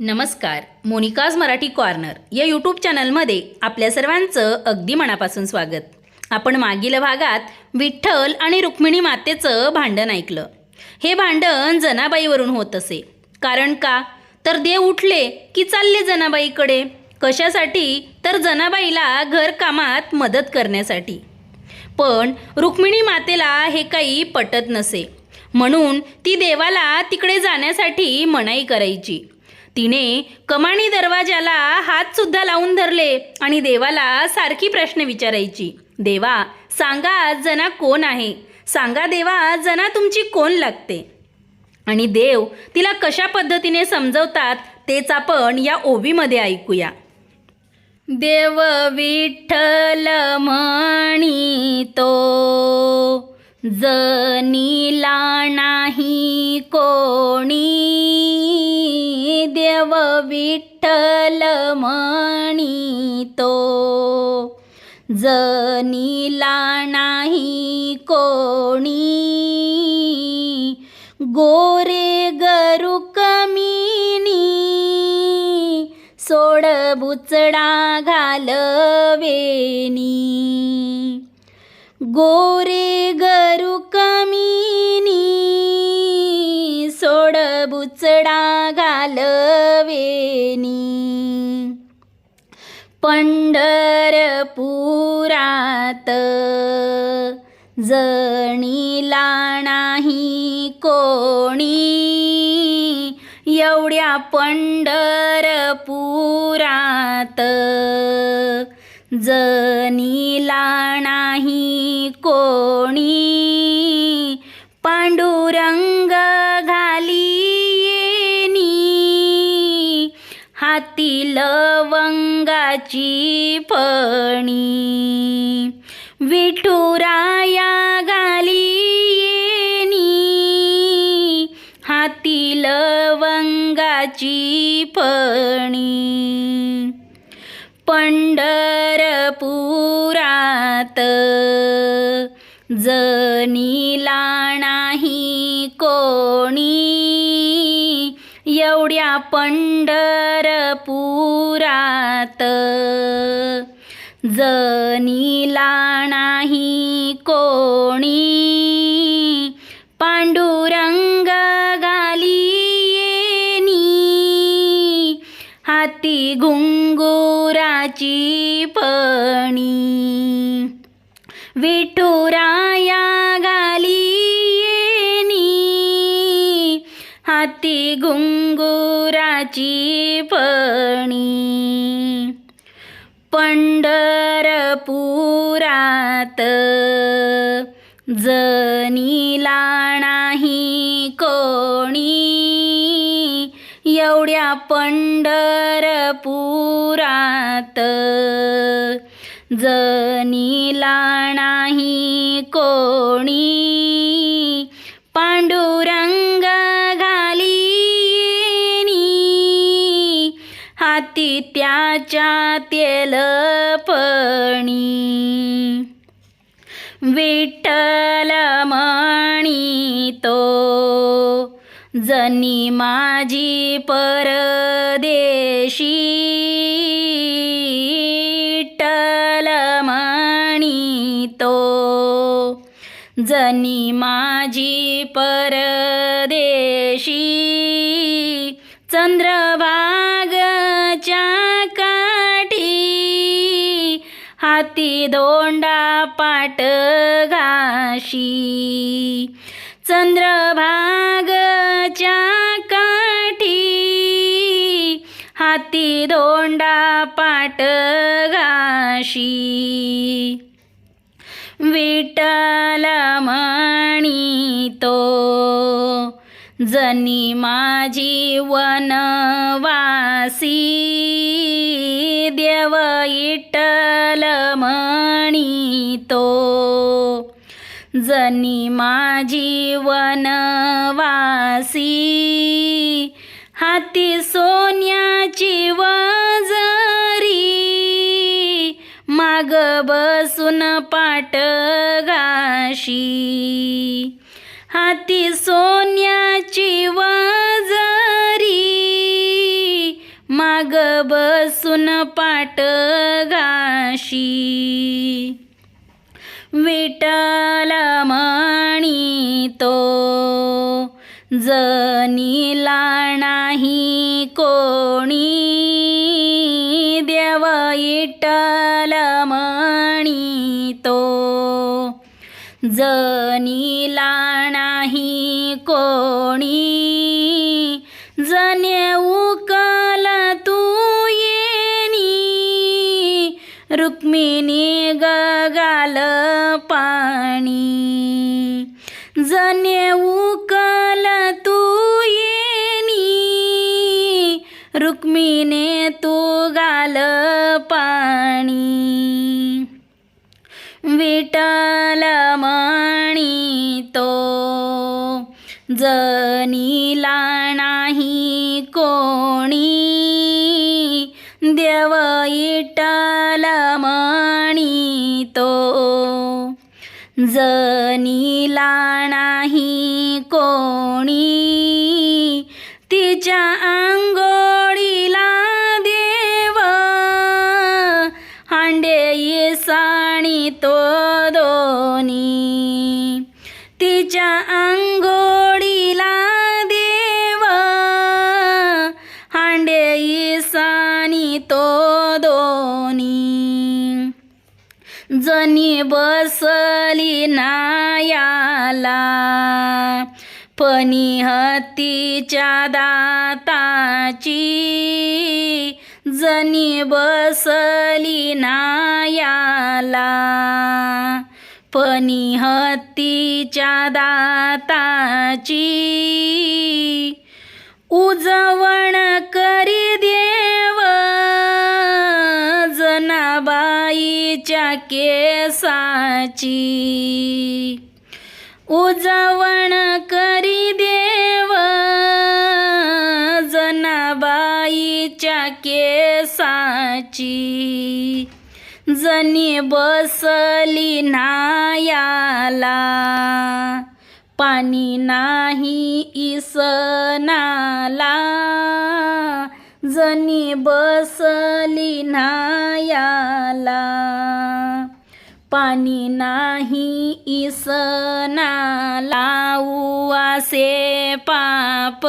नमस्कार मोनिकाज मराठी कॉर्नर या यूट्यूब चॅनलमध्ये आपल्या सर्वांचं अगदी मनापासून स्वागत. आपण मागील भागात विठ्ठल आणि रुक्मिणी मातेचं भांडण ऐकलं. हे भांडण जनाबाईवरून होत असे. कारण का? तर देव उठले की चालले जनाबाईकडे. कशासाठी? तर जनाबाईला घरकामात मदत करण्यासाठी. पण रुक्मिणी मातेला हे काही पटत नसे. म्हणून ती देवाला तिकडे जाण्यासाठी मनाई करायची. तिने कमानी दरवाजाला हातसुद्धा लावून धरले आणि देवाला सारखी प्रश्न विचारायची. देवा सांगा जना कोण आहे? सांगा देवा जना तुमची कोण लागते? आणि देव तिला कशा पद्धतीने समजवतात तेच आपण या ओवीमध्ये ऐकूया. देव विठ्ठल म्हणी तो जनीला नाही कोणी देव विठ्ठल म्हणितो. जनीला नाही कोणी. गोरे गरु कमिनी. सोड बुचडा घालवेनी. गोरे गरु कमिनी. सोड बुचडा चालवेनी पंढरपुरात जणीला नाही कोणी. एवढ्या पंढरपुरात जणीला नाही कोणी. पांडुरंग हाती लवंगाची फणी. विठुराया घाली हाती लवंगाची फणी. पंढरपुरात जनीला नाही कोणी. एवढ्या पंढरपुरात. जनीला नाही कोणी पांडुरंग गाली येनी हाती घुंगुराची पणी. विठुराया अंगुराची पणी. पंढरपुरात जनीला नाही कोणी. एवढ्या पंढरपुरात जनीला नाही कोणी. पांडू हाती त्याच्या तेलपणी. विठ्ठल म्हणी तो जनी माझी परदेशी. विठ्ठल तो जनी माझी परदेशी. चंद्र हाती दोंडा पाट घाशी. चंद्रभागच्या काठी हाती दोंडा पाट घाशी. विठ्ठल तो जनी माझी वनवा जनी माझी वनवासी हाती सोन्याची वजरी. माग बसून पाट घाशी हाती सोन्याची वजरी. माग बसून पाट घाशी विठ्ठल तो जनीला नाही कोणी देव विठ्ठल तो जनीला नाही कोणी जने उकल तू येणी रुक्मिणी गगाल पाणी जनेऊ कल तू येणी. रुक्मिणे तू गाल पाणी. विटल मणी तो जनीला नाही कोणी. देव जनीला नाही कोणी तिच्या आंघोळीला देव. हांडे साणी तो दोनी तिच्या अंग जनी बसली नायाला. फणी हत्तीच्या दाताची. जनी बसली नायाला. फणी हत्तीच्या दाताची. तिच्या केसाची उजवण करी देव जनाबाईच्या केसाची. जनी बसली नायाला पाणी नाही इसनाला. जनी बसली नायाला. पाणी नाही इसना लावू असे पाप